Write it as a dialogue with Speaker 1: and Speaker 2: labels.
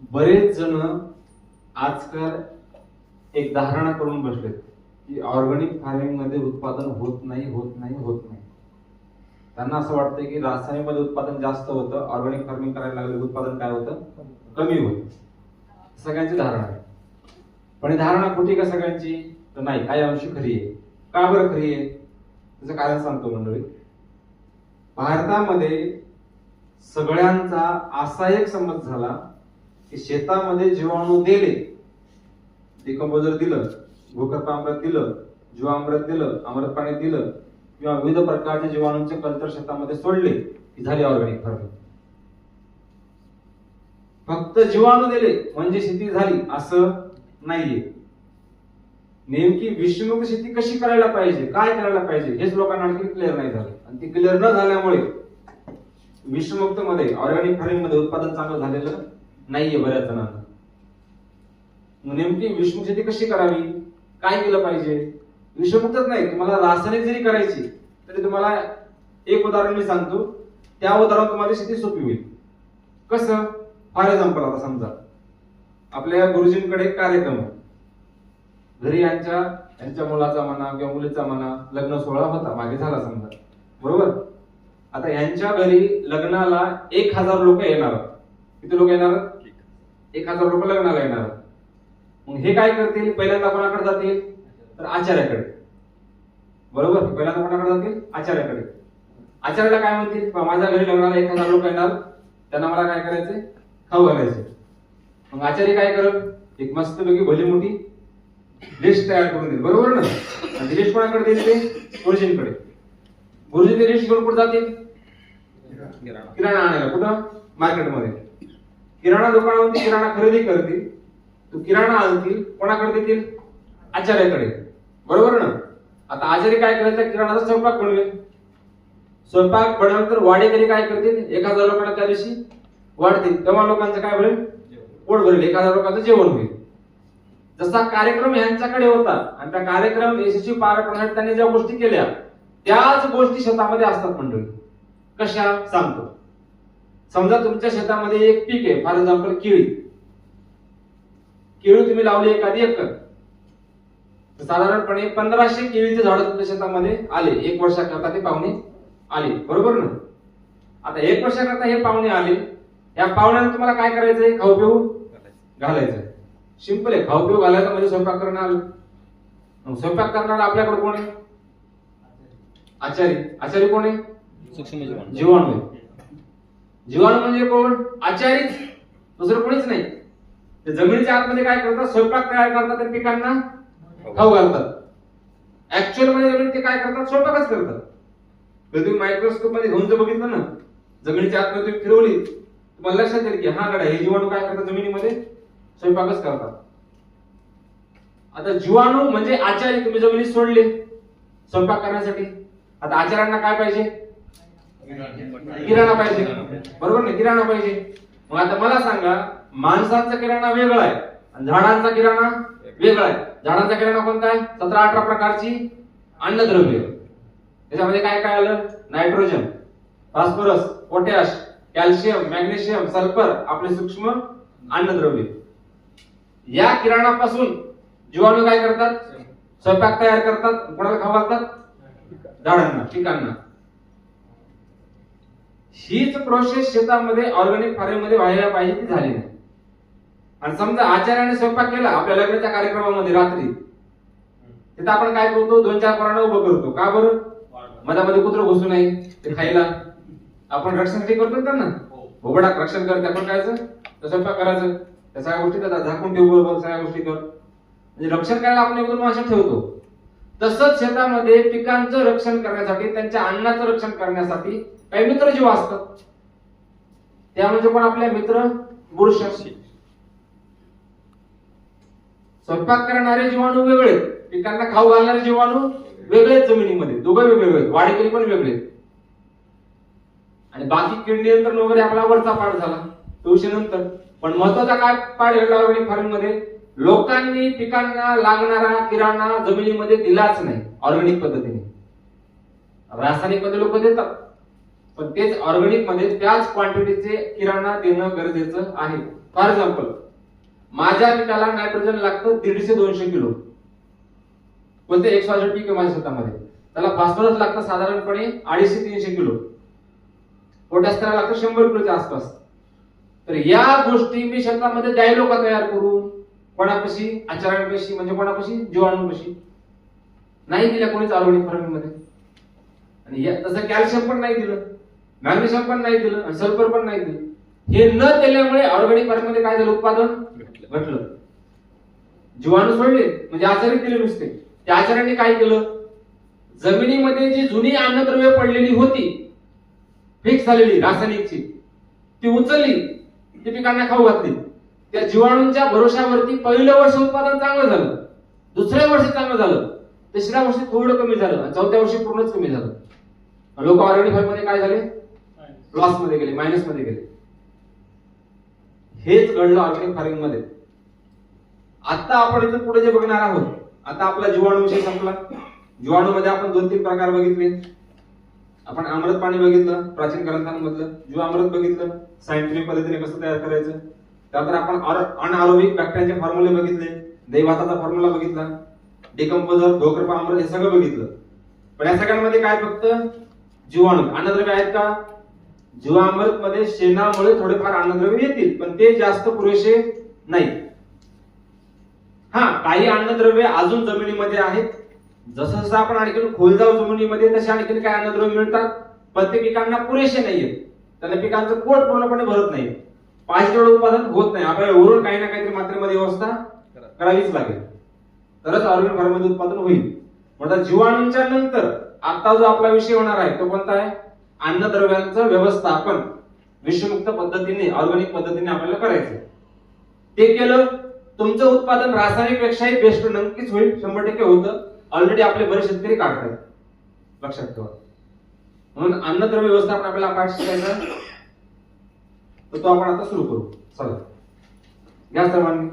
Speaker 1: बरेच जण आजकाल एक धारणा करून बसलेत की ऑर्गॅनिक फार्मिंगमध्ये उत्पादन होत नाही होत नाही होत नाही. त्यांना असं वाटतं की रासायनिकमध्ये उत्पादन जास्त होतं ऑर्गॅनिक फार्मिंग करायला लागले उत्पादन काय होतं? कमी होतं. सगळ्यांची धारणा आहे. पण ही धारणा खोटी का सगळ्यांची? तर नाही काही अंशी खरी आहे. का बरं खरी आहे? त्याचं कारण सांगतो मंडळी. भारतामध्ये सगळ्यांचा असा एक समज झाला की शेतामध्ये जीवाणू दिले डिकम्पोजर दिलं भूकंपामृत दिलं जीवामृत दिलं अमृत पाणी दिलं किंवा विविध प्रकारचे जीवाणूंचे कल्चर शेतामध्ये सोडले की झाली ऑर्गॅनिक फार्मिंग. फक्त जीवाणू दिले म्हणजे शेती झाली असं नाहीये. नेमकी विषमुक्त शेती कशी करायला पाहिजे काय करायला पाहिजे हेच लोकांना आणखी क्लिअर नाही झालं. आणि ती क्लिअर न झाल्यामुळे विषमुक्त मध्ये ऑर्गॅनिक फार्मिंगमध्ये उत्पादन चांगलं झालेलं नाहीये बऱ्याच जणांना मग नेमकी विषमुक्त शेती कशी करावी? काय केलं पाहिजे? विषमुक्तच नाही तुम्हाला रासायनिक जरी करायची तरी तुम्हाला एक उदाहरण मी सांगतो. त्या उदाहरण तुम्हाला शेती सोपी होईल. कसं? फॉर एक्झाम्पल आता समजा. आपल्या गुरुजींकडे कार्यक्रम घरी यांच्या यांच्या मुलाचा म्हणा किंवा मुलीचा म्हणा लग्न सोहळा होता मागे झाला समजा. बरोबर? आता यांच्या घरी लग्नाला एक हजार लोक येणार. किती लोक येणार? एक हजार रुपये लग्नाला येणार. मग हे काय करतील? पहिल्यांदा कोणाकडे जातील तर आचार्याकडे. बरोबर? पहिल्यांदा कोणाकडे जातील आचार्याकडे. आचार्याला काय म्हणतील? माझ्या घरी लग्नाला एक हजार लोक येणार. त्यांना मला काय करायचंय? खाऊ घालायचे मग आचार्य काय करत एक मस्त पैकी भली मोठी लिस्ट तयार करून देईल. बरोबर ना? आणि लिस्ट कोणाकडे देईल ते? गुरुजींकडे. गुरुजी ते लिस्ट घेऊन कुठे जातील? किराणा आणायला. कुठं? मार्केटमध्ये. किराणा दुकानामध्ये किराणा खरेदी करतील तो किराणा आणतील कोणाकडे देतील? आचार्याकडे. बरोबर ना? आता आचार्य काय करायचं किराणाचा स्वयंपाक बनवेल. स्वयंपाक बनवल्यानंतर वाडेकरी काय करतील? एक हजार लोकांना त्या दिवशी वाढतील तेव्हा लोकांचं काय होईल? पोट भरेल. एक हजार लोकांचं जेवण होईल. जसा कार्यक्रम यांच्याकडे होता आणि त्या कार्यक्रम यशस्वी पार करण्यासाठी त्यांनी ज्या गोष्टी केल्या त्याच गोष्टी शेतामध्ये असतात मंडळी. कशा? सांगतो. समजा तुमच्या शेतामध्ये एक पीक आहे फॉर एक्झाम्पल केळी. केळी तुम्ही लावली एखादी एकर. साधारणपणे पंधराशे केळीचे झाड तुमच्या शेतामध्ये आले एक वर्षाकरता ते पाहुणे आले बरोबर ना? आता एक वर्षाकरता हे पाहुणे आले या पाहुण्याला तुम्हाला काय करायचंय? खाऊ पिऊ घालायचं सिंपल आहे खाऊ पिऊ घालायचं म्हणजे स्वयंपाक करणं आलं. मग स्वयंपाक करणारा आपल्याकडे कोण आहे? आचारी. आचारी कोण आहे? जीवाणू आहे. जीवाणू म्हणजे कोण? आचारीच दुसरं कोणीच नाही. ते जमिनीच्या आतमध्ये काय करतात? स्वयंपाक तयार करतात आणि पिकांना. खाऊ घालतात. ऍक्च्युअलमध्ये जमिनीत ते काय करतात? स्वयंपाकच करतात. जर तुम्ही मायक्रोस्कोपमध्ये घेऊन जर बघितलं ना जमिनीच्या आतमध्ये तुम्ही फिरवली तुम्हाला लक्षात येईल की हा गडा हे जीवाणू काय करतात जमिनीमध्ये? स्वयंपाकच करतात. आता जीवाणू म्हणजे आचारी तुम्ही जमिनीत सोडले स्वयंपाक करण्यासाठी. आता आचार्यांना काय पाहिजे? किराणा पाहिजे. बरोबर ना? किराणा पाहिजे. मग आता मला सांगा माणसांचा किराणा वेगळा आहे आणि झाडांचा किराणा वेगळा आहे. झाडांचा किराणा कोणता आहे? सतरा अठरा प्रकारची अन्नद्रव्य. त्याच्यामध्ये काय काय आलं? Nitrogen phosphorus potash calcium magnesium sulphur आपले सूक्ष्म अन्नद्रव्य. या किराणापासून जीवाणू काय करतात? स्वयंपाक तयार करतात कोणाला खाऊ झाडांना पिकांना. हीच प्रोसेस शेतामध्ये ऑर्गॅनिक फार्मिंगमध्ये व्हायला पाहिजे ती झाली नाही. आणि समजा आचार्याने स्वयंपाक केला आपल्या लग्नाच्या कार्यक्रमामध्ये रात्री तिथं आपण काय करतो? दोन चार पोरांना उभं करतो. का बरं? मधामध्ये कुत्र घुसू नये ते खायला. आपण रक्षणासाठी करतो ना त्यांना भोबडा रक्षण करते आपण करायचं तर स्वयंपाक करायचं. त्या सगळ्या गोष्टी झाकून ठेवू बरोबर सगळ्या गोष्टी कर. म्हणजे रक्षण करायला आपण एक दोन माणसं ठेवतो. तसंच शेतामध्ये पिकांचं रक्षण करण्यासाठी त्यांच्या अन्नाचं रक्षण करण्यासाठी काही मित्रजीव असतात. त्या म्हणजे पण आपले मित्र बुरश स्वयंपाक करणारे जीवाणू वेगळे पिकांना खाऊ घालणारे जीवाणू वेगळे जमिनीमध्ये. दोघं वेगवेगळे वाडेकरी पण वेगळे आणि बाकी कीड नियंत्रण वगैरे आपला वरचा पाठ झाला. नंतर पण महत्त्वाचा काय पाठ घडला ऑर्गॅनिकमध्ये लोकांनी पिकांना लागणारा किराणा जमिनीमध्ये दिलाच नाही ऑर्गॅनिक पद्धतीने. रासायनिकमध्ये लोक देतात पण तेच ऑर्गॅनिकमध्ये त्याच क्वांटिटीचे किराणा देणं गरजेचं आहे. फॉर एक्झाम्पल माझ्या पिकाला नायट्रोजन लागतं दीडशे दोनशे किलो. कोणते एक स्वाजट पीक माझ्या शेतामध्ये? त्याला फॉस्फरस लागतं साधारणपणे अडीचशे तीनशे किलो. पोटॅश त्याला लागतं शंभर किलोच्या आसपास. तर या गोष्टी मी शेतामध्ये द्यायलो का तयार करून कोणापाशी? आचार्यांपाशी म्हणजे कोणापाशी? जीवाणूपाशी. नाही दिल्या कोणीच ऑर्गॅनिक फार्मिंगमध्ये आणि या- तसं कॅल्शियम पण नाही दिलं. मॅग्नेशियम पण नाही दिलं आणि सल्फर पण नाही दिलं. हे न दिल्यामुळे ऑर्गॅनिक फार्मिंगमध्ये काय झालं? उत्पादन घटलं. जीवाणू सोडले. म्हणजे आचार्य दिले नुसते. त्या आचार्यांनी काय केलं? जमिनीमध्ये जी जुनी अन्नद्रव्य पडलेली होती फिक्स झालेली रासायनिकची ती उचलली. ती पिकांना खाऊ घातली. त्या जीवाणूंच्या भरोशावरती पहिलं वर्ष उत्पादन चांगलं झालं. दुसऱ्या वर्षी चांगलं झालं. तिसऱ्या वर्षी थोडं कमी झालं आणि चौथ्या वर्षी पूर्णच कमी झालं. लोक ऑर्गॅनिक फार्ममध्ये काय झाले? लॉसमध्ये गेले मायनसमध्ये गेले. हेच घडलं ऑर्गॅनिक फार्मिंगमध्ये. आता आपण इथं पुढे जे बघणार आहोत आता आपला जीवाणू विषय संपला. जीवाणू मध्ये आपण दोन तीन प्रकार बघितले. आपण अमृत पाणी बघितलं प्राचीन ग्रंथांमधलं. जीवामृत बघितलं. सायंटिफिक पद्धतीने कसं तयार करायचं? त्यानंतर आपण अनआरोबिक बॅक्टेरियाचे फॉर्म्युले बघितले दैवाताचा फॉर्म्युला बघितला डिकम्पोजर डोकरपा अमृत हे सगळं बघितलं. पण या सगळ्यांमध्ये काय फक्त? जीवाणू. अन्नद्रव्य आहेत का? जीवामृत मध्ये शेणामुळे थोडेफार अन्नद्रव्य येतील पण ते जास्त पुरेसे नाही हा काही अन्नद्रव्य अजून जमिनीमध्ये आहेत. जसं जसं आपण आणखी खोल जाऊ जमिनीमध्ये तसे आणखी काही अन्नद्रव्य मिळतात पण ते पिकांना पुरेसे नाहीयेत. त्यांना पिकांचं पोट पूर्णपणे भरत नाही पाहिजे तेवढं उत्पादन होत नाही. आपल्याला वरून काही ना काहीतरी मात्रेमध्ये व्यवस्था करावीच लागेल. तरच ऑर्गॅनिक फार्ममध्ये उत्पादन होईल. म्हणतात जीवाणूंच्या नंतर आता जो आपला विषय होणार आहे तो कोणता आहे? अन्नद्रव्यांचं व्यवस्थापन विषमुक्त पद्धतीने ऑर्गॅनिक पद्धतीने आपल्याला करायचं ते केलं तुमचं उत्पादन रासायनिक पेक्षाही बेस्ट नक्कीच होईल. शंभर टक्के होतं. ऑलरेडी आपले बरेच शेतकरी काढतायत. लक्षात ठेवा. म्हणून अन्नद्रव्य व्यवस्थापन आपल्याला पाठ शिकायचा तर तो आपण आता सुरू करू. चला. घ्या सर्वांनी.